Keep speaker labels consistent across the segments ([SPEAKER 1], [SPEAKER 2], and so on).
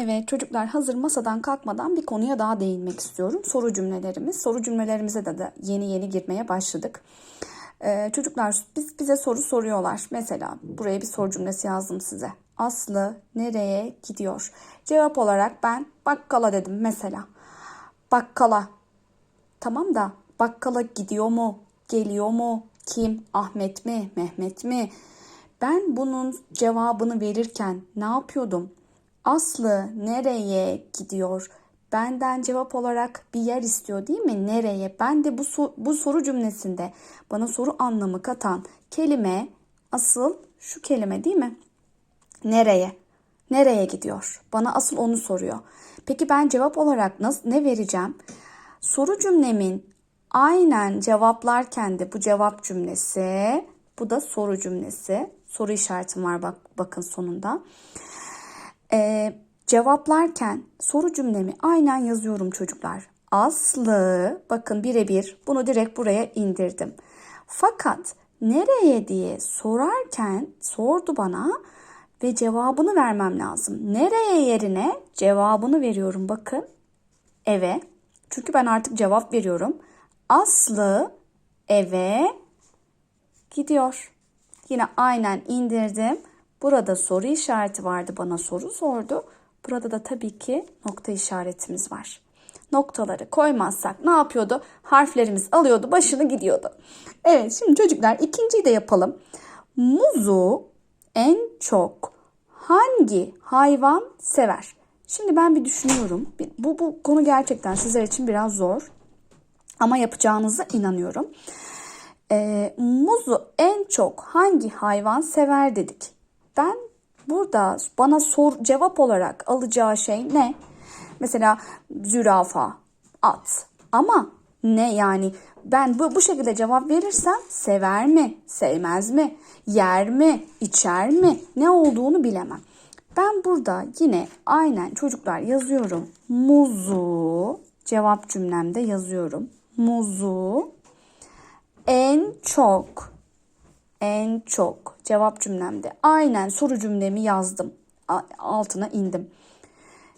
[SPEAKER 1] Evet çocuklar hazır masadan kalkmadan bir konuya daha değinmek istiyorum. Soru cümlelerimiz. Soru cümlelerimize de, de yeni yeni girmeye başladık. Ee, çocuklar biz bize soru soruyorlar. Mesela buraya bir soru cümlesi yazdım size. Aslı nereye gidiyor? Cevap olarak ben bakkala dedim mesela. Bakkala. Tamam da bakkala gidiyor mu? Geliyor mu? Kim? Ahmet mi? Mehmet mi? Ben bunun cevabını verirken ne yapıyordum? Aslı nereye gidiyor? Benden cevap olarak bir yer istiyor değil mi? Nereye? Ben de bu, so- bu soru cümlesinde bana soru anlamı katan kelime asıl şu kelime değil mi? Nereye? Nereye gidiyor? Bana asıl onu soruyor. Peki ben cevap olarak nasıl ne vereceğim? Soru cümlemin aynen cevaplarken de bu cevap cümlesi, bu da soru cümlesi. Soru işaretim var bak bakın sonunda. Ee, cevaplarken soru cümlemi aynen yazıyorum çocuklar. Aslı bakın birebir bunu direkt buraya indirdim. Fakat nereye diye sorarken sordu bana ve cevabını vermem lazım. Nereye yerine cevabını veriyorum bakın. Eve. Çünkü ben artık cevap veriyorum. Aslı eve gidiyor. Yine aynen indirdim. Burada soru işareti vardı bana soru sordu. Burada da tabii ki nokta işaretimiz var. Noktaları koymazsak ne yapıyordu? Harflerimiz alıyordu, başını gidiyordu. Evet, şimdi çocuklar ikinciyi de yapalım. Muzu en çok hangi hayvan sever? Şimdi ben bir düşünüyorum. Bu, bu konu gerçekten sizler için biraz zor. Ama yapacağınıza inanıyorum. Ee, muzu en çok hangi hayvan sever dedik. Ben burada bana sor cevap olarak alacağı şey ne? Mesela zürafa, at. Ama ne yani ben bu, bu şekilde cevap verirsem sever mi, sevmez mi, yer mi, içer mi ne olduğunu bilemem. Ben burada yine aynen çocuklar yazıyorum. Muzu cevap cümlemde yazıyorum. Muzu en çok en çok cevap cümlemde aynen soru cümlemi yazdım. Altına indim.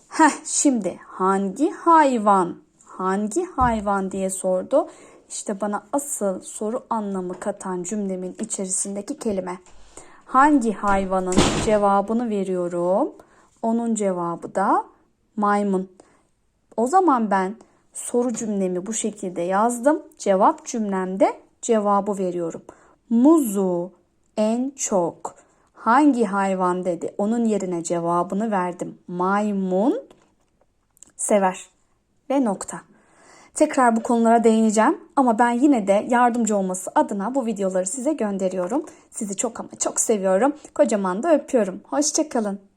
[SPEAKER 1] Heh şimdi hangi hayvan hangi hayvan diye sordu. İşte bana asıl soru anlamı katan cümlemin içerisindeki kelime. Hangi hayvanın cevabını veriyorum. Onun cevabı da maymun. O zaman ben soru cümlemi bu şekilde yazdım. Cevap cümlemde cevabı veriyorum. Muzu en çok hangi hayvan dedi. Onun yerine cevabını verdim. Maymun sever ve nokta. Tekrar bu konulara değineceğim ama ben yine de yardımcı olması adına bu videoları size gönderiyorum. Sizi çok ama çok seviyorum. Kocaman da öpüyorum. Hoşçakalın.